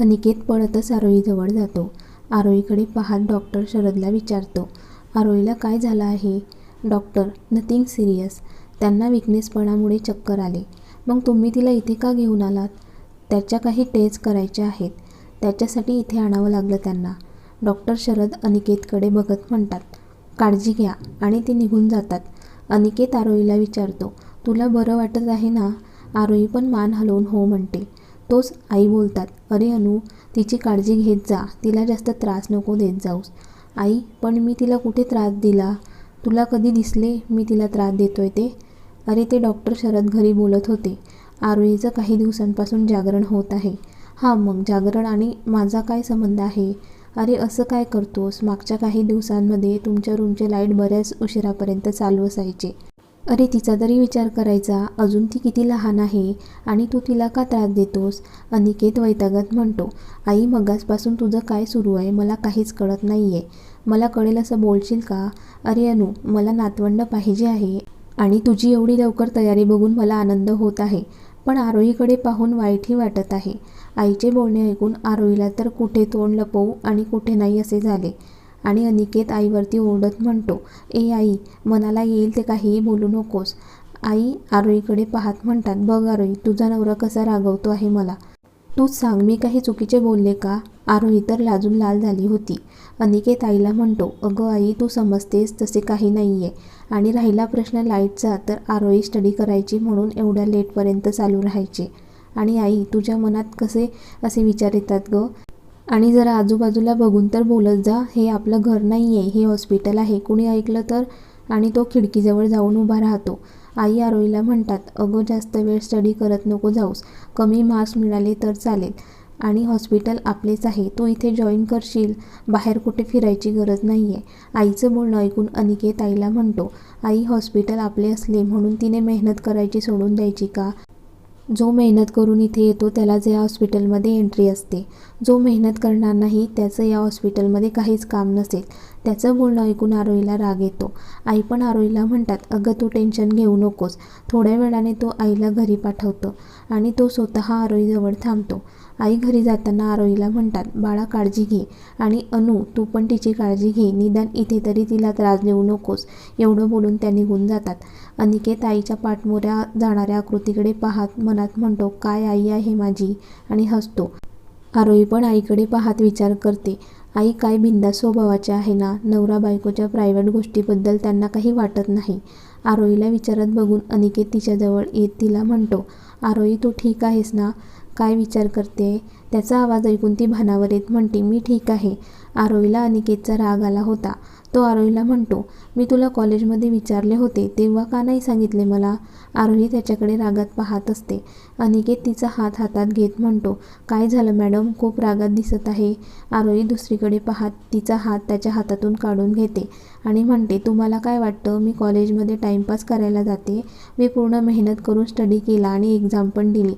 अनिकेत पळतच आरोहीजवळ जातो. आरोहीकडे पाहत डॉक्टर शरदला विचारतो आरोहीला काय झालं आहे? डॉक्टर नथिंग सिरियस त्यांना विकनेसपणामुळे चक्कर आले. मग तुम्ही तिला इथे का घेऊन आलात? त्याच्या काही टेस्ट करायच्या आहेत. त्याच्यासाठी इथे आणावं लागलं त्यांना. डॉक्टर शरद अनिकेतकडे बघत म्हणतात काळजी घ्या आणि ते निघून जातात. अनिकेत आरोहीला विचारतो तुला बरं वाटत आहे ना? आरोही पण मान हलवून हो म्हणते. तोच आई बोलतात अरे अनु तिची काळजी घेत जा तिला जास्त त्रास नको देत जाऊस. आई पण मी तिला कुठे त्रास दिला? तुला कधी दिसले मी तिला त्रास देतोय ते? अरे ते डॉक्टर शरद घरी बोलत होते. आरोहीचं काही दिवसांपासून जागरण होत आहे. हां मग जागरण आणि माझा काय संबंध आहे? अरे असं काय करतोस? मागच्या काही दिवसांमध्ये तुमच्या रूमचे लाइट बऱ्याच उशिरापर्यंत चालू असायचे. अरे तिचा तरी विचार करायचा अजून ती किती लहान आहे आणि तू तिला का त्रास देतोस? अनिकेत वैतागत म्हणतो आई मगासपासून तुझं काय सुरू आहे मला काहीच कळत नाही आहे मला कळेल असं बोलशील का? अरे अनु मला नातवंड पाहिजे आहे आणि तुझी एवढी लवकर तयारी बघून मला आनंद होत आहे. पण आरोहीकडे पाहून वाईटही वाटत आहे. आईचे बोलणे ऐकून आरोहीला तर कुठे तोंड लपवू आणि कुठे नाही असे झाले. आणि अनिकेत आईवरती ओरडत म्हणतो ए आई मनाला येईल ते काहीही बोलू नकोस. आई आरोहीकडे पाहत म्हणतात बघ आरोही तुझा नवरा कसा रागवतो आहे मला. तूच सांग मी काही चुकीचे बोलले का आरोही तर लाजून लाल झाली होती. अनिकेत आईला म्हणतो अगं आई तू समजतेस तसे काही नाही आहे आणि राहिला प्रश्न लाईटचा तर आरोही स्टडी करायची म्हणून एवढ्या लेटपर्यंत चालू राहायचे. आणि आई तुझ्या मनात कसे असे विचार येतात गं? आणि जरा आजूबाजूला बघून तर बोलत जा हे आपलं घर नाही आहे हे हॉस्पिटल आहे. कुणी ऐकलं तर? आणि तो खिडकीजवळ जाऊन उभा राहतो. आई आरोईला म्हणतात अगं जास्त वेळ स्टडी करत नको जाऊस. कमी मार्क्स मिळाले तर चालेल. आणि हॉस्पिटल आपलेच आहे. तू इथे जॉईन करशील. बाहेर कुठे फिरायची गरज नाही आहे आईचं बोलणं ऐकून अनिकेत आईला म्हणतो आई हॉस्पिटल आपले असले म्हणून तिने मेहनत करायची सोडून द्यायची का? जो मेहनत करून इथे येतो त्यालाच या हॉस्पिटलमध्ये एंट्री असते. जो मेहनत करणार नाही त्याचं या हॉस्पिटलमध्ये काहीच काम नसेल. त्याचं बोलणं ऐकून आरोईला राग येतो. आई पण आरोईला म्हणतात अगं तू टेन्शन घेऊ नकोस. थोड्या वेळाने तो आईला घरी पाठवतो आणि तो स्वतः आरोहीजवळ थांबतो. आई घरी जाताना आरोहीला म्हणतात बाळा काळजी घे. आणि अनु तू पण तिची काळजी घे. निदान इथे तरी तिला त्रास देऊ नकोस. एवढं बोलून त्या निघून जातात. अनिकेत आईच्या पाठमोऱ्या जाणाऱ्या आकृतीकडे पाहत मनात म्हणतो काय आई आहे माझी? आणि हसतो. आरोही पण आईकडे पाहत विचार करते. आई काय भिंदा स्वभावाची आहे ना? नवरा बायकोच्या प्रायव्हेट गोष्टीबद्दल त्यांना काही वाटत नाही. आरोहीला विचारत बघून अनिकेत तिच्याजवळ येत तिला म्हणतो आरोही तू ठीक आहेस ना? काय विचार करते? त्याचा आवाज ऐकून ती भानावर येत म्हणते मी ठीक आहे. आरोहीला अनिकेतचा राग आला होता. तो आरोहीला म्हणतो मी तुला कॉलेजमध्ये विचारले होते तेव्हा का नाही सांगितले मला? आरोही त्याच्याकडे रागात पाहत असते. अनिकेत तिचा हात हातात घेत म्हणतो काय झालं मॅडम? खूप रागात दिसत आहे. आरोही दुसरीकडे पाहत तिचा हात त्याच्या हातातून काढून घेते आणि म्हणते तुम्हाला काय वाटतं? मी कॉलेजमध्ये टाईमपास करायला जाते. मी पूर्ण मेहनत करून स्टडी केला आणि एक्झाम पण दिली.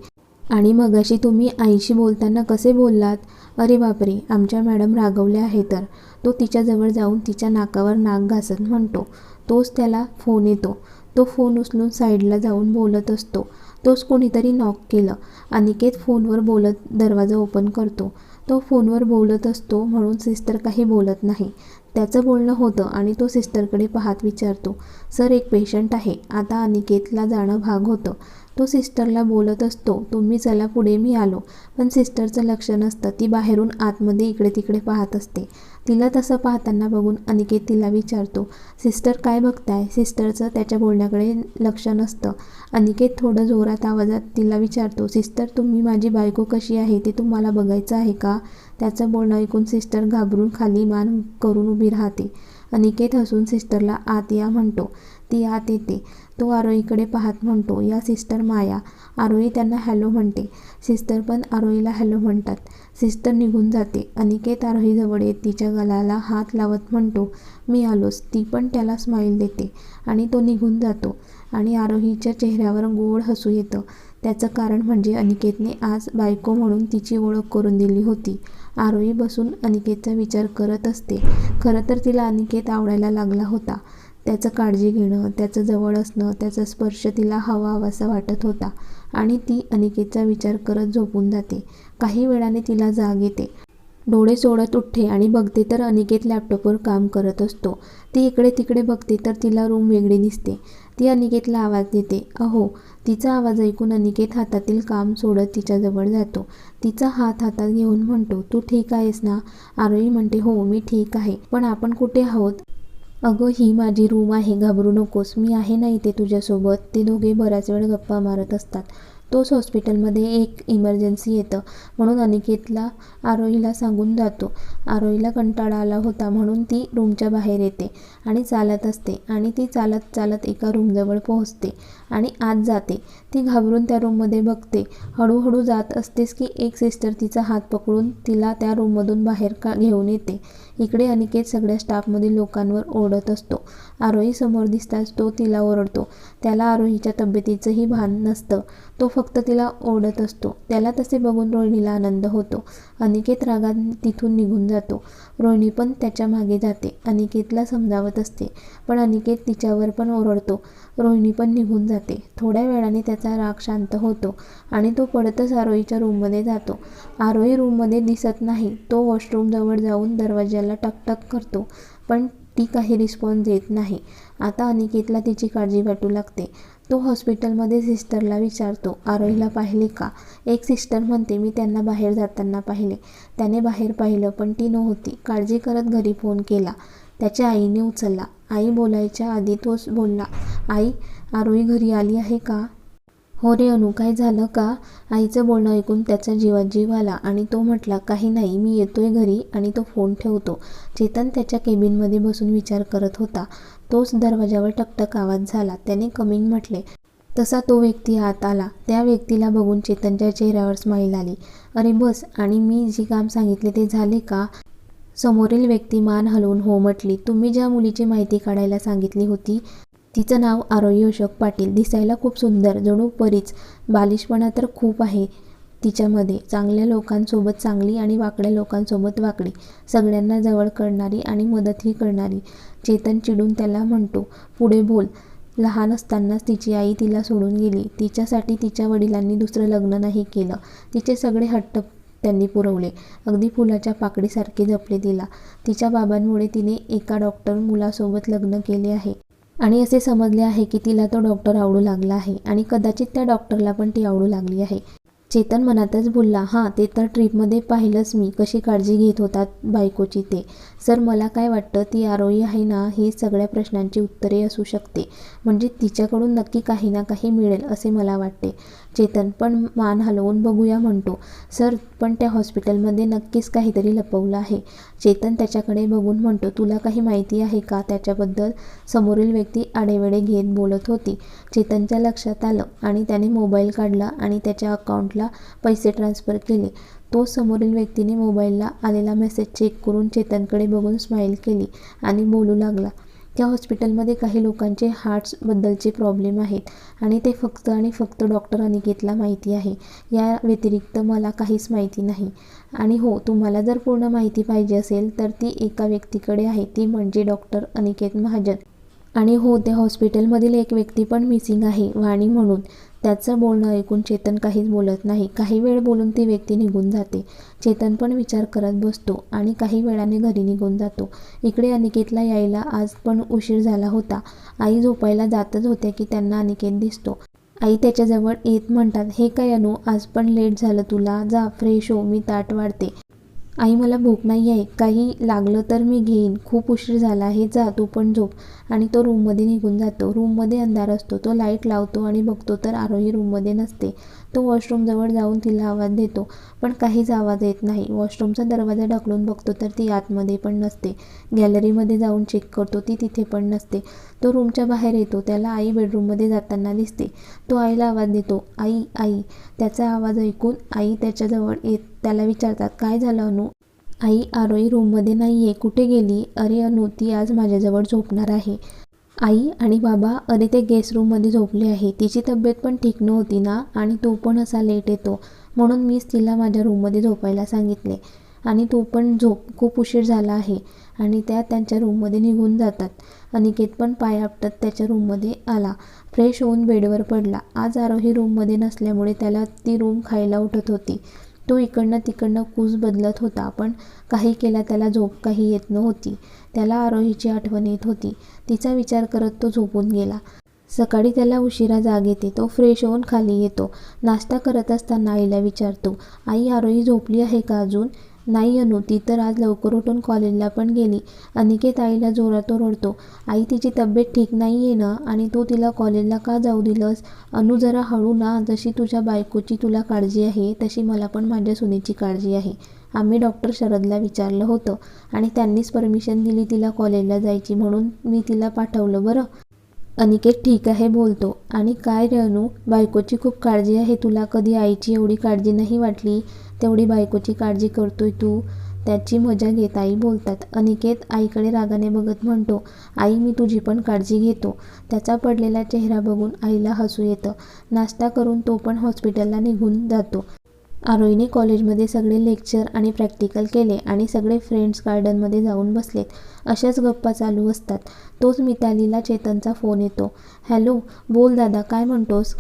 आणि मगाशी तुम्ही आईशी बोलताना कसे बोललात? अरे बापरे आमच्या मॅडम रागवल्या आहे तर. तो तिच्याजवळ जाऊन तिच्या नाकावर नाक घासत म्हणतो. तोच त्याला फोन येतो. तो फोन उचलून साईडला जाऊन बोलत असतो. तोच कोणीतरी नॉक केलं. अनिकेत फोनवर बोलत दरवाजा ओपन करतो. तो फोनवर बोलत असतो म्हणून सिस्टर काही बोलत नाही. त्याचं बोलणं होतं आणि तो सिस्टरकडे पाहत विचारतो. सर एक पेशंट आहे. आता अनिकेतला जाणं भाग होतं. तो सिस्टरला बोलत असतो तुम्ही चला पुढे मी आलो. पण सिस्टरचं लक्ष नसतं ती बाहेरून आतमध्ये इकडे तिकडे पाहत असते. तिला तसं पाहताना बघून अनिकेत तिला विचारतो सिस्टर काय बघताय? सिस्टरचं त्याच्या बोलण्याकडे लक्ष नसतं. अनिकेत थोडं जोरात आवाजात तिला विचारतो सिस्टर तुम्ही माझी बायको कशी आहे? ते तुम्हाला बघायचं आहे का? त्याचं बोलणं ऐकून सिस्टर घाबरून खाली मान करून उभी राहते. अनिकेत हसून सिस्टरला आत या म्हणतो. ती आत येते. तो आरोहीकडे पाहत म्हणतो या सिस्टर माया. आरोही त्यांना हॅलो म्हणते. सिस्टर पण आरोहीला हॅलो म्हणतात. सिस्टर निघून जाते. अनिकेत आरोहीजवळ येत तिच्या गलाला हात लावत म्हणतो मी आलोस. ती पण त्याला स्माईल देते आणि तो निघून जातो आणि आरोहीच्या चेहऱ्यावर गोड हसू येतं. त्याचं कारण म्हणजे अनिकेतने आज बायको म्हणून तिची ओळख करून दिली होती. आरोही बसून अनिकेतचा विचार करत असते. खरं तर तिला अनिकेत आवडायला लागला होता. त्याचं काळजी घेणं त्याचं जवळ असणं त्याचा स्पर्श तिला हवा हवासा वाटत होता आणि ती अनिकेतचा विचार करत झोपून जाते. काही वेळाने तिला जाग येते. डोळे सोडत उठते आणि बघते तर अनिकेत लॅपटॉपवर काम करत असतो. ती इकडे तिकडे बघते तर तिला रूम वेगळी दिसते. ती अनिकेतला आवाज देते. अहो तिचा आवाज ऐकून अनिकेत हातातील काम सोडत तिच्याजवळ जातो. तिचा हात हातात घेऊन म्हणतो तू ठीक आहेस ना? आरोही म्हणते हो मी ठीक आहे. पण आपण कुठे आहोत? अगं ही माझी रूम आहे घाबरू नकोस. मी आहे ना इथे तुझ्यासोबत. ते दोघे बराच वेळ गप्पा मारत असतात. तोच हॉस्पिटलमध्ये एक इमर्जन्सी येतं. म्हणून अनिकेतला आरोहीला सांगून जातो. आरोहीला कंटाळा आला होता म्हणून ती रूमच्या बाहेर येते आणि चालत असते आणि ती चालत चालत एका रूमजवळ पोहोचते आणि आत जाते. ती घाबरून त्या रूममध्ये बघते. हळूहळू जात असतेच की एक सिस्टर तिचा हात पकडून तिला त्या रूममधून बाहेर का घेऊन येते. इकडे अनिकेत सगळ्या स्टाफमधील लोकांवर ओरडत असतो. आरोही समोर दिसताच तो तिला ओरडतो. त्याला आरोहीच्या तब्येतीचंही भान नसतं. तो फक्त तिला ओरडत असतो. त्याला तसे बघून रोहिणीला आनंद होतो. अनिकेत रागात तिथून निघून जातो. रोहिणी पण त्याच्यामागे जाते. अनिकेतला समजावत असते. पण अनिकेत तिच्यावर पण ओरडतो. रोहिणी पण निघून जाते. थोड्या वेळाने त्याचा राग शांत होतो आणि तो पडतच आरोहीच्या रूममध्ये जातो. आरोही रूममध्ये दिसत नाही. तो वॉशरूमजवळ जाऊन त्याला टकटक करतो पण ती काही रिस्पॉन्स देत नाही. आता अनिकेतला तिची काळजी वाटू लागते. तो हॉस्पिटलमध्ये सिस्टरला विचारतो आरोहीला पाहिले का? एक सिस्टर म्हणते मी त्यांना बाहेर जाताना पाहिले. त्याने बाहेर पाहिलं पण ती नव्हती. काळजी करत घरी फोन केला. त्याच्या आईने उचलला. आई बोलायच्या आधी तोच बोलला. आई आरोही घरी आली आहे का? हो रे अनु काय झालं का? आईचं बोलणं ऐकून त्याचा जीवात जीव आला आणि तो म्हटला काही नाही मी येतोय घरी आणि तो फोन ठेवतो. चेतन त्याच्या केबिनमध्ये बसून विचार करत होता. तोच दरवाजावर टकटक आवाज झाला. त्याने कमिंग म्हटले तसा तो व्यक्ती आत आला. त्या व्यक्तीला बघून चेतनच्या चेहऱ्यावर स्माईल आली. अरे बस आणि मी जी काम सांगितले ते झाले का? समोरील व्यक्ती मान हलवून हो म्हटली तुम्ही ज्या मुलीची माहिती काढायला सांगितली होती तिचं नाव आरोही अशोक पाटील. दिसायला खूप सुंदर जणू परीच. बालिशपणा तर खूप आहे तिच्यामध्ये. चांगल्या लोकांसोबत चांगली आणि वाकड्या लोकांसोबत वाकडी. सगळ्यांना जवळ करणारी आणि मदतही करणारी. चेतन चिडून त्याला म्हणतो पुढे बोल लहान असतानाच तिची आई तिला सोडून गेली. तिच्यासाठी तिच्या वडिलांनी दुसरं लग्न नाही केलं. तिचे सगळे हट्ट त्यांनी पुरवले. अगदी फुलाच्या पाकडीसारखे जपले तिला. तिच्या बाबांमुळे तिने एका डॉक्टर मुलासोबत लग्न केले आहे. आणि असे समजले आहे की तिला तो डॉक्टर आवडू लागला आहे आणि कदाचित त्या डॉक्टरला पण ती आवडू लागली आहे. चेतन मनातच बोलला हां ते तर ट्रीपमध्ये पाहिलंच मी. कशी काळजी घेत होतात बायकोची ते? सर मला काय वाटतं ती आरोही आहे ना ही सगळ्या प्रश्नांची उत्तरे असू शकते. म्हणजे तिच्याकडून नक्की काही ना काही मिळेल असे मला वाटते. चेतन पण मान हलवून बघूया म्हणतो. सर पण त्या हॉस्पिटलमध्ये नक्कीच काहीतरी लपवलं आहे. चेतन त्याच्याकडे बघून म्हणतो तुला काही माहिती आहे का? त्याच्याबद्दल समोरील व्यक्ती आडेवेडे घेत बोलत होती. चेतनच्या लक्षात आलं आणि त्याने मोबाईल काढला आणि त्याच्या अकाउंटला पैसे ट्रान्स्फर केले. तो समोरील व्यक्तीने मोबाईलला आलेला मेसेज चेक करून चेतनकडे बघून स्माईल केली आणि बोलू लागला. त्या हॉस्पिटलमध्ये काही लोकांचे हार्ट्सबद्दलचे प्रॉब्लेम आहेत आणि ते फक्त आणि फक्त डॉक्टर अनिकेतला माहिती आहे. या व्यतिरिक्त मला काहीच माहिती नाही. आणि हो तुम्हाला जर पूर्ण माहिती पाहिजे असेल तर ती एका व्यक्तीकडे आहे. ती म्हणजे डॉक्टर अनिकेत महाजन. आणि हो त्या हॉस्पिटलमधील एक व्यक्ती पण मिसिंग आहे वाणी म्हणून. त्याचं बोलणं ऐकून चेतन काहीच बोलत नाही. काही वेळ बोलून ती व्यक्ती निघून जाते. चेतन पण विचार करत बसतो आणि काही वेळाने घरी निघून जातो. इकडे अनिकेतला यायला आज पण उशीर झाला होता. आई झोपायला जातच होत्या की त्यांना अनिकेत दिसतो. आई त्याच्याजवळ येत म्हणतात हे काय अनु आज पण लेट झालं तुला. जा फ्रेश हो मी ताट वाढते. आई मला भूक नाही आहे. काही लागलं तर मी घेईन. खूप उशीर झाला आहे. जा तू पण झोप. आणि तो रूममध्ये निघून जातो. रूममध्ये अंधार असतो. तो लाइट लावतो आणि बघतो तर आरोही रूममध्ये नसते. तो वॉशरूमजवळ जाऊन तिला आवाज देतो. पण काहीच आवाज येत नाही. वॉशरूमचा दरवाजा ढकलून बघतो तर ती आतमध्ये पण नसते. गॅलरीमध्ये जाऊन चेक करतो. ती तिथे पण नसते. तो रूमच्या बाहेर येतो. त्याला आई बेडरूममध्ये जाताना दिसते. तो आईला आवाज देतो. आई आई. त्याचा आवाज ऐकून आई त्याच्याजवळ येत त्याला विचारतात काय झालं अनु? आई आरोई रूममध्ये नाही आहे कुठे गेली? अरे अनु ती आज माझ्याजवळ झोपणार आहे. आई आणि बाबा अरे ते गेस्ट रूममध्ये झोपले आहे. तिची तब्येत पण ठीक नव्हती ना आणि तो पण असा लेट येतो. म्हणून मीच तिला माझ्या रूममध्ये झोपायला सांगितले. आणि तो पण झोप खूप उशीर झाला आहे आणि त्या त्यांच्या रूममध्ये निघून जातात. अनिकेत पण पाय आपटत त्याच्या रूममध्ये आला. फ्रेश होऊन बेडवर पडला. आज आरोही रूममध्ये नसल्यामुळे त्याला ती रूम खायला उठत होती. तो इकडनं तिकडनं कूस बदलत होता. पण काही केला त्याला झोप काही येत नव्हती. त्याला आरोहीची आठवण येत होती. तिचा विचार करत तो झोपून गेला. सकाळी त्याला उशिरा जाग येते. तो फ्रेश होऊन खाली येतो. नाश्ता करत असताना आईला विचारतो आई आरोही झोपली आहे का अजून? नाही अनु ती तर आज लवकर उठून कॉलेजला पण गेली. अनिकेत आईला जोरात ओरडतो. आई तिची तब्येत ठीक नाही आहे ना? आणि तू तिला कॉलेजला का जाऊ दिलंस? अनु जरा हळू ना. जशी तुझ्या बायकोची तुला काळजी आहे तशी मला पण माझ्या सुनेची काळजी आहे. आम्ही डॉक्टर शरदला विचारलं होतं आणि त्यांनीच परमिशन दिली तिला कॉलेजला जायची म्हणून मी तिला पाठवलं बरं. अनिकेत ठीक आहे बोलतो. आणि काय रेणू बायकोची खूप काळजी आहे तुला. कधी आईची एवढी काळजी नाही वाटली तेवढी बायकोची काळजी करतोय तू. त्याची मजा घेत आई बोलतात. अनिकेत आईकडे रागाने बघत म्हणतो आई मी तुझी पण काळजी घेतो. त्याचा पडलेला चेहरा बघून आईला हसू येतं. नाश्ता करून तो पण हॉस्पिटलला निघून जातो. आरोहीने कॉलेजमध्ये सगळे लेक्चर आणि प्रॅक्टिकल केले आणि सगळे फ्रेंड्स गार्डनमध्ये जाऊन बसलेत. अशाच गप्पा चालू असतात. तोच मितालीला चेतनचा फोन येतो. हॅलो बोल दादा काय म्हणतोस?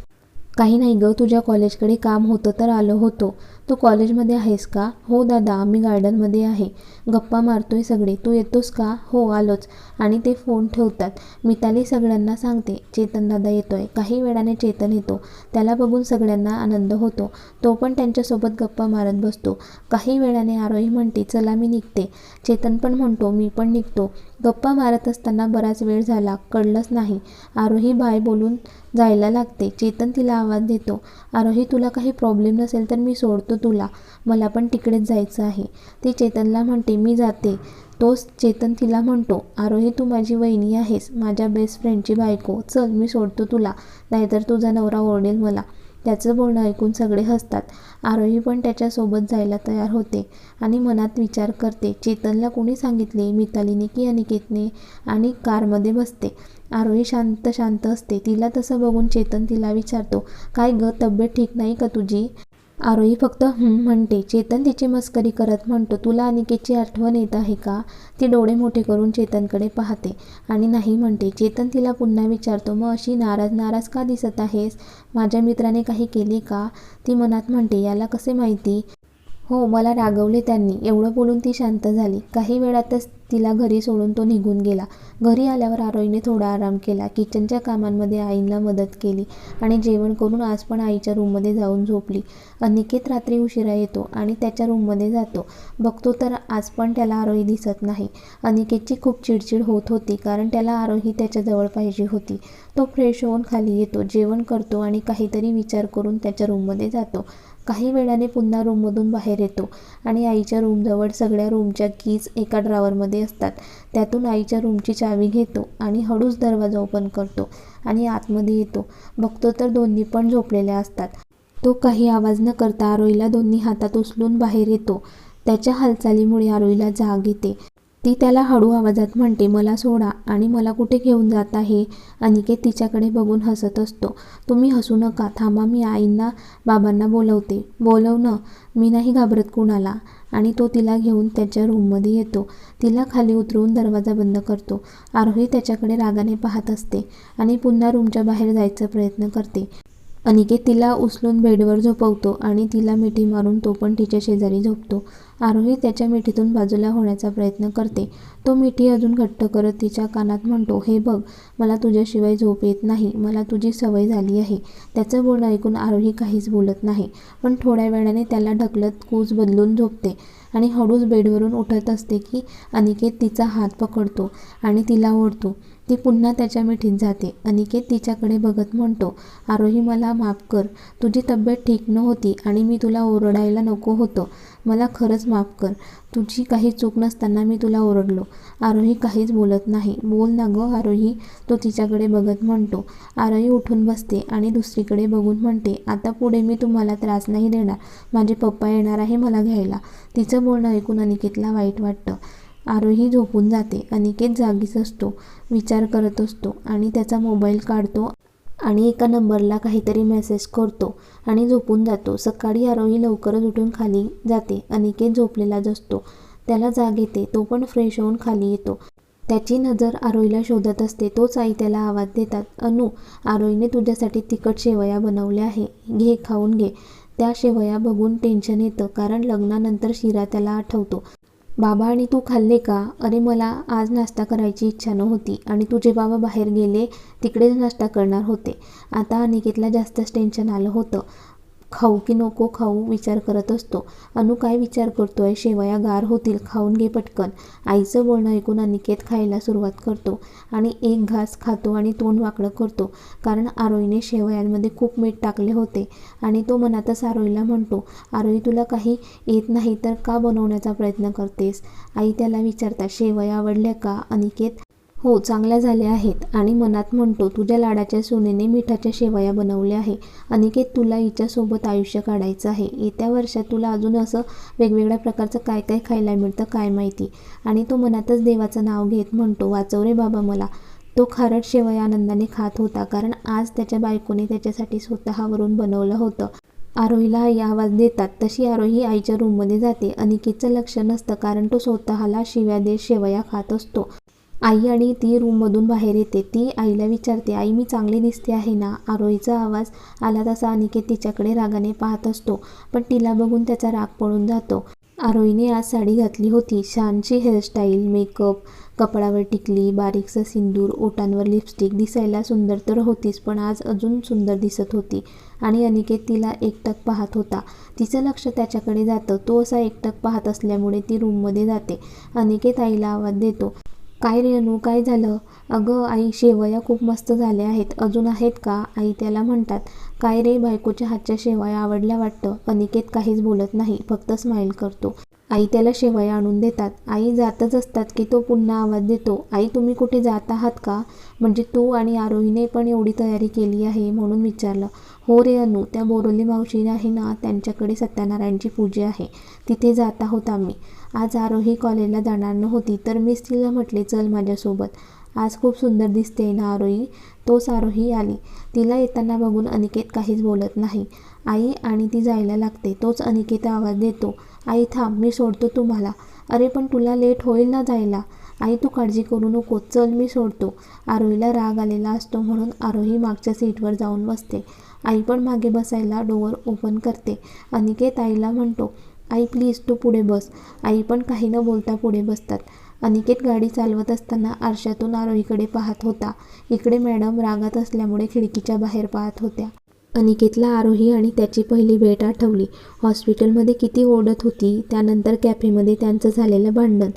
काही नाही गं तुझ्या कॉलेजकडे काम होतं तर आलो होतो. तू कॉलेजमध्ये आहेस का? हो दादा आम्ही गार्डनमध्ये आहे. गप्पा मारतोय सगळे. तू येतोस का? हो आलोच. आणि ते फोन ठेवतात. मिताली सगळ्यांना सांगते चेतन दादा येतोय. काही वेळाने चेतन येतो. त्याला बघून सगळ्यांना आनंद होतो. तो पण त्यांच्यासोबत गप्पा मारत बसतो. काही वेळाने आरोही म्हणते चला मी निघते. चेतन पण म्हणतो मी पण निघतो. गप्पा मारत असताना बराच वेळ झाला. कळलंच नाही. आरोही बाय बोलून जायला लागते. चेतन तिला आवाज देतो आरोही तुला काही प्रॉब्लेम नसेल तर मी सोडतो तुला. मला पण तिकडेच जायचं आहे. ती चेतनला म्हणते मी जाते. तोच चेतन तिला म्हणतो आरोही तू माझी वहिनी आहेस माझ्या बेस्ट फ्रेंडची बायको. चल मी सोडतो तुला नाहीतर तुझा नवरा ओरडेल मला. त्याचं बोलणं ऐकून सगळे हसतात. आरोही पण त्याच्यासोबत जायला तयार होते आणि मनात विचार करते चेतनला कोणी सांगितले मितालीने की अनिकेतने? आणि कारमध्ये बसते. आरोही शांत शांत असते तिला तसं बघून चेतन तिला विचारतो काय ग तब्येत ठीक नाही का तुझी? आरोही फक्त हं म्हणते. चेतन तिची मस्करी करत म्हणतो तुला अनिकेतची आठवण येत आहे का? ती डोळे मोठे करून चेतनकडे पाहते आणि नाही म्हणते चेतन तिला पुन्हा विचारतो मग अशी नाराज नाराज का दिसत आहेस? माझ्या मित्राने काही केले का? ती मनात म्हणते याला कसे माहिती? हो मला रागवले त्यांनी. एवढं बोलून ती शांत झाली. काही वेळातच तिला घरी सोडून तो निघून गेला. घरी आल्यावर आरोहीने थोडा आराम केला. किचनच्या कामांमध्ये आईला मदत केली आणि जेवण करून आज पण आईच्या रूममध्ये जाऊन झोपली. अनिकेत रात्री उशिरा येतो आणि त्याच्या रूममध्ये जातो. बघतो तर आज पण त्याला आरोही दिसत नाही. अनिकेतची खूप चिडचिड होत होती कारण त्याला आरोही त्याच्याजवळ पाहिजे होती. तो फ्रेश होऊन खाली येतो. जेवण करतो आणि काहीतरी विचार करून त्याच्या रूममध्ये जातो. काही वेळाने पुन्हा रूममधून बाहेर येतो आणि आईच्या रूमजवळ सगळ्या रूमच्या कीज एका ड्रावरमध्ये असतात. त्यातून आईच्या रूमची चावी घेतो आणि हळूच दरवाजा ओपन करतो आणि आतमध्ये येतो. बघतो तर दोन्ही पण झोपलेल्या असतात. तो काही आवाज न करता आरोईला दोन्ही हातात उचलून बाहेर येतो. त्याच्या हालचालीमुळे आरोईला जाग येते. ती त्याला हळू आवाजात म्हणते मला सोडा आणि मला कुठे घेऊन जात आहे? अनिकेत तिच्याकडे बघून हसत असतो. तुम्ही हसू नका थांबा मी आईंना बाबांना बोलवते. बोलवणं मी नाही घाबरत कुणाला. आणि तो तिला घेऊन त्याच्या रूममध्ये येतो. तिला खाली उतरवून दरवाजा बंद करतो. आरोही त्याच्याकडे रागाने पाहत असते आणि पुन्हा रूमच्या बाहेर जायचा प्रयत्न करते. अनिकेत तिला उचलून बेडवर झोपवतो आणि तिला मिठी मारून तो पण तिच्या शेजारी झोपतो. आरोही त्याच्या मिठीतून बाजूला होण्याचा प्रयत्न करते. तो मिठी अजून घट्ट करत तिच्या कानात म्हणतो हे बघ मला तुझ्याशिवाय झोप येत नाही. मला तुझी सवय झाली आहे. त्याचं बोलणं ऐकून आरोही काहीच बोलत नाही पण थोड्या वेळाने त्याला ढकलत कूज बदलून झोपते आणि हळूच बेडवरून उठत असते की अनिकेत तिचा हात पकडतो आणि तिला ओढतो. ती पुन्हा त्याच्या मिठीत जाते. अनिकेत तिच्याकडे बघत म्हणतो आरोही मला माफ कर. तुझी तब्येत ठीक नव्हती आणि मी तुला ओरडायला नको होतं. मला खरंच माफ कर. तुझी काही चूक नसताना मी तुला ओरडलो. आरोही काहीच बोलत नाही. बोल ना गं आरोही. तो तिच्याकडे बघत म्हणतो. आरोही उठून बसते आणि दुसरीकडे बघून म्हणते आता पुढे मी तुम्हाला त्रास नाही देणार. माझे पप्पा येणार आहे मला घ्यायला. तिचं बोलणं ऐकून अनिकेतला वाईट वाटतं. आरोही झोपून जाते. अनिकेत जागीच असतो. विचार करत असतो आणि त्याचा मोबाईल काढतो. आणि एका नंबरला काहीतरी मेसेज करतो आणि झोपून जातो. सकाळी आरोही लवकरच उठून खाली जाते. अनिकेत झोपलेलाच असतो. त्याला जाग येते. तो पण फ्रेश होऊन खाली येतो. त्याची नजर आरोईला शोधत असते. तोच आई त्याला आवाज देतात अनु आरोईने तुझ्यासाठी तिखट शेवया बनवल्या आहे. घे खाऊन घे. त्या शेवया बघून टेन्शन येतं. कारण लग्नानंतर शिरा त्याला आठवतो. बाबा आणि तू खाल्ले का? अरे मला आज नाश्ता करायची इच्छा नव्हती आणि तुझे बाबा बाहेर गेले तिकडेच नाश्ता करणार होते. आता अनिकेतला जास्तच टेन्शन आलं होतं. खाऊ की नको खाऊ विचार करत असतो. अनु काय विचार करतोय? शेवया गार होतील खाऊन घे पटकन. आईचं बोलणं ऐकून अनिकेत खायला सुरुवात करतो आणि एक घास खातो आणि तोंड वाकडं करतो. कारण आरोईने शेवयांमध्ये खूप मीठ टाकले होते आणि तो मनातच आरोईला म्हणतो आरोई तुला काही येत नाही तर का बनवण्याचा प्रयत्न करतेस? आई त्याला विचारता शेवया आवडल्या का? अनिकेत हो चांगल्या झाल्या आहेत. आणि मनात म्हणतो तुझ्या लाडाच्या सोनेने मिठाच्या शेवया बनवल्या आहे. अनिकेत तुला हिच्यासोबत आयुष्य काढायचं आहे. येत्या वर्षात तुला अजून असं वेगवेगळ्या प्रकारचं काय काय खायला मिळतं काय माहिती? आणि तो मनातच देवाचं नाव घेत म्हणतो वाचव रे बाबा मला. तो खारट शेवया आनंदाने खात होता कारण आज त्याच्या बायकोने त्याच्यासाठी स्वतःवरून बनवलं होतं. आरोहीला आई आवाज देतात तशी आरोही आईच्या रूममध्ये जाते. अनिकेतचं लक्ष नसतं कारण तो स्वतःला शिव्या देत शेवया खात असतो. आई आणि ती रूममधून बाहेर येते. ती आईला विचारते आई मी चांगली दिसते आहे ना? आरोईचा आवाज आला तसा अनिकेत तिच्याकडे रागाने पाहत असतो पण तिला बघून त्याचा राग पळून जातो. आरोईने आज साडी घातली होती. शानची हेअरस्टाईल मेकअप कपडावर टिकली बारीकसा सिंदूर ओटांवर लिपस्टिक दिसायला सुंदर तर होतीच पण आज अजून सुंदर दिसत होती. आणि अनिकेत तिला एकटक पाहत होता. तिचं लक्ष त्याच्याकडे जातं. तो असा एकटक पाहत असल्यामुळे ती रूममध्ये जाते. अनिकेत आईला आवाज देतो काय रे काय झालं? अगं आई शेवया खूप मस्त झाल्या आहेत. अजून आहेत का? आई त्याला म्हणतात काय रे बायकोच्या हातच्या शेवया आवडल्या वाटतं? अनिकेत काहीच बोलत नाही फक्त स्माईल करतो. आई त्याला शेवया आणून देतात. आई जातच असतात की तो पुन्हा आवाज देतो आई तुम्ही कुठे जात आहात का? म्हणजे तू आणि आरोहीने पण एवढी तयारी केली आहे म्हणून विचारलं. हो रे अनु त्या बोरोली मावशी आहे ना त्यांच्याकडे सत्यनारायणची पूजा आहे. तिथे जात आहोत आम्ही. आज आरोही कॉलेजला जाणार नव्हती तर मीच तिला म्हटले चल माझ्यासोबत. आज खूप सुंदर दिसते ना आरोही? तोच आरोही आली. तिला येताना बघून अनिकेत काहीच बोलत नाही. आई आणि ती जायला लागते. तोच अनिकेत आवाज देतो. आई थांब मी सोडतो तुम्हाला. अरे पण तुला लेट होईल ना जायला. आई तू काळजी करू नको. चल मी सोडतो. आरोहीला राग आलेला असतो म्हणून आरोही मागच्या सीटवर जाऊन बसते. आई पण मागे बसायला डोअर ओपन करते. अनिकेत आईला म्हणतो आई प्लीज तू पुढे बस. आई पण काही न बोलता पुढे बसतात. अनिकेत गाडी चालवत असताना आरशातून आरोहीकडे पाहत होता. इकडे मॅडम रागात असल्यामुळे खिडकीच्या बाहेर पाहत होत्या. अनिकेतला आरोही आणि त्याची पहिली भेट आठवली. हॉस्पिटलमध्ये किती ओढत होती त्यानंतर कॅफेमध्ये त्यांचं झालेलं भांडण.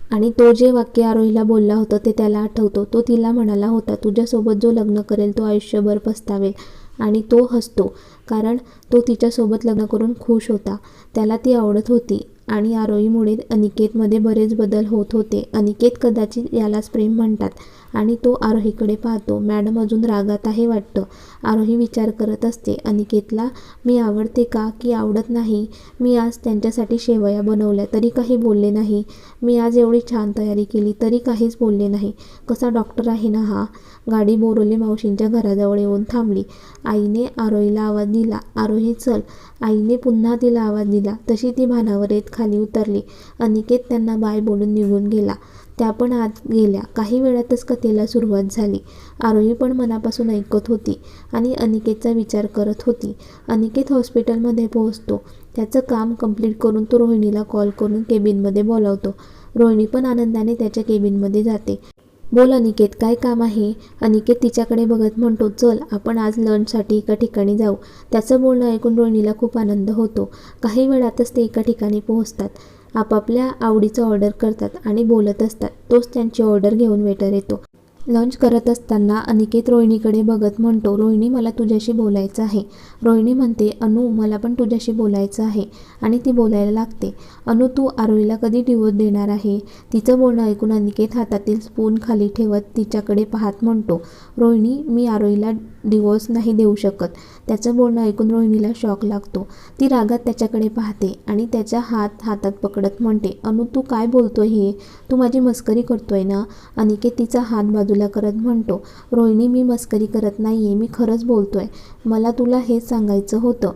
आणि तो जे वाक्य आरोहीला बोलला होता ते त्याला आठवतो. तो तिला म्हणाला होता तुझ्यासोबत जो लग्न करेल तो आयुष्यभर पस्तावेल. आणि तो हसतो. कारण तो तिच्यासोबत लग्न करून खुश होता. त्याला ती आवडत होती आणि आरोहीमुळे अनिकेतमध्ये बरेच बदल होत होते. अनिकेत कदाचित यालाच प्रेम म्हणतात आणि तो आरोहीकडे पाहतो. मॅडम अजून रागात आहे वाटतं. आरोही विचार करत असते. अनिकेतला मी आवडते का? की आवडत नाही? मी आज त्यांच्यासाठी शेवया बनवल्या तरी काही बोलले नाही. मी आज एवढी छान तयारी केली तरी काहीच बोलले नाही. कसा डॉक्टर आहे ना हा? गाडी बोरोली मावशींच्या घराजवळ येऊन थांबली. आईने आरोहीला आवाज दिला आरोही चल. आईने पुन्हा तिला आवाज दिला. तशी ती भानावर येत खाली उतरली. अनिकेत त्यांना बाय बोलून निघून गेला. त्या पण आत गेल्या. काही वेळातच कथेला सुरुवात झाली. आरोही पण मनापासून ऐकत होती आणि अनिकेतचा विचार करत होती. अनिकेत हॉस्पिटलमध्ये पोहोचतो. त्याचं काम कंप्लीट करून तो रोहिणीला कॉल करून केबिनमध्ये बोलावतो. रोहिणी पण आनंदाने त्याच्या केबिनमध्ये जाते. बोल अनिकेत काय काम आहे? अनिकेत तिच्याकडे बघत म्हणतो चल आपण आज लंचसाठी एका ठिकाणी जाऊ. त्याचं बोलणं ऐकून रोहिणीला खूप आनंद होतो. काही वेळातच ते एका ठिकाणी पोहोचतात. आपापल्या आवडीचं ऑर्डर करतात आणि बोलत असतात. तोच त्यांची ऑर्डर घेऊन वेटर येतो. लंच करत असताना अनिकेत रोहिणीकडे बघत म्हणतो रोहिणी मला तुझ्याशी बोलायचं आहे. रोहिणी म्हणते अनु मला पण तुझ्याशी बोलायचं आहे. आणि ती बोलायला लागते अनु तू आरोहीला कधी डिवोर्स देणार आहे? तिचं बोलणं ऐकून अनिकेत हातातील स्पून खाली ठेवत तिच्याकडे पाहत म्हणतो रोहिणी मी आरोहीला डिवोर्स नाही देऊ शकत. त्याचं बोलणं ऐकून रोहिणीला शॉक लागतो. ती रागात त्याच्याकडे पाहते आणि त्याच्या हात हातात पकडत म्हणते अनु तू काय बोलतोय हे? तू माझी मस्करी करतोय ना? अनिकेत तिचा हात बाजूला करत म्हणतो रोहिणी मी मस्करी करत नाही आहे मी खरंच बोलतोय. मला तुला हेच सांगायचं होतं.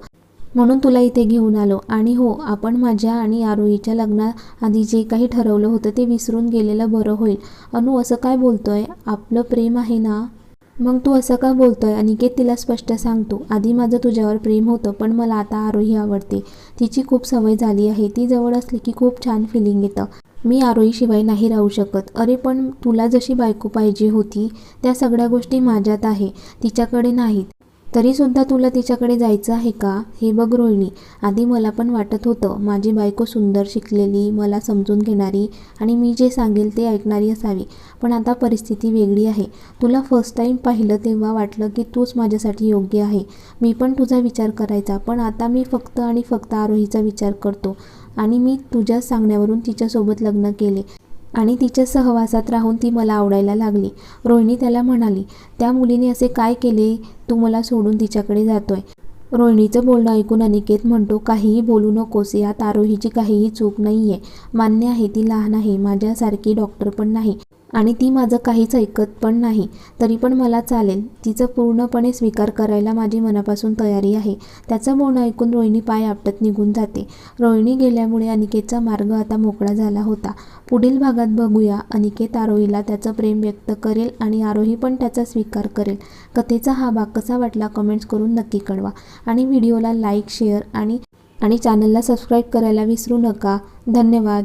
म्हणून तुला इथे घेऊन आलो. आणि हो आपण माझ्या आणि आरोहीच्या लग्नाआधी जे काही ठरवलं होतं ते विसरून गेलेलं बरं होईल. अनु असं काय बोलतोय? आपलं प्रेम आहे ना? मग तू असं का बोलतोय? अनिकेत तिला स्पष्ट सांगतो. आधी माझं तुझ्यावर प्रेम होतं पण मला आता आरोही आवडते. तिची खूप सवय झाली आहे. ती जवळ असली की खूप छान फिलिंग येतं. मी आरोहीशिवाय नाही राहू शकत. अरे पण तुला जशी बायको पाहिजे होती त्या सगळ्या गोष्टी माझ्यात आहे. तिच्याकडे नाहीत. तरीसुद्धा तुला तिच्याकडे जायचं आहे का? हे बघ रोहिणी. आधी मला पण वाटत होतं माझी बायको सुंदर शिकलेली मला समजून घेणारी आणि मी जे सांगेल ते ऐकणारी असावी. पण आता परिस्थिती वेगळी आहे. तुला फर्स्ट टाईम पाहिलं तेव्हा वाटलं की तूच माझ्यासाठी योग्य आहे. मी पण तुझा विचार करायचा पण आता मी फक्त आणि फक्त आरोहीचा विचार करतो. आणि मी तुझ्या सांगण्यावरून तिच्यासोबत लग्न केले. आणि तिच्या सहवासात राहून ती मला आवडायला लागली. रोहिणी त्याला म्हणाली त्या मुलीने असे काय केले? तू मला सोडून तिच्याकडे जातोय. रोहिणीचं बोलणं ऐकून अनिकेत म्हणतो काहीही बोलू नकोस यात आरोहीची काहीही चूक नाही आहे मान्य आहे ती लहान आहे. माझ्यासारखी डॉक्टर पण नाही. आणि ती माझं काहीच ऐकत पण नाही. तरी पण मला चालेल. तिचं पूर्णपणे स्वीकार करायला माझी मनापासून तयारी आहे. त्याचं बोलणं ऐकून रोहिणी पाय आपटत निघून जाते. रोहिणी गेल्यामुळे अनिकेतचा मार्ग आता मोकळा झाला होता. पुढील भागात बघूया. अनिकेत आरोहीला त्याचं प्रेम व्यक्त करेल आणि आरोही पण त्याचा स्वीकार करेल. कथेचा हा भाग कसा वाटला कमेंट्स करून नक्की कळवा. आणि व्हिडिओला लाईक शेअर आणि आणि चॅनलला सबस्क्राईब करायला विसरू नका. धन्यवाद.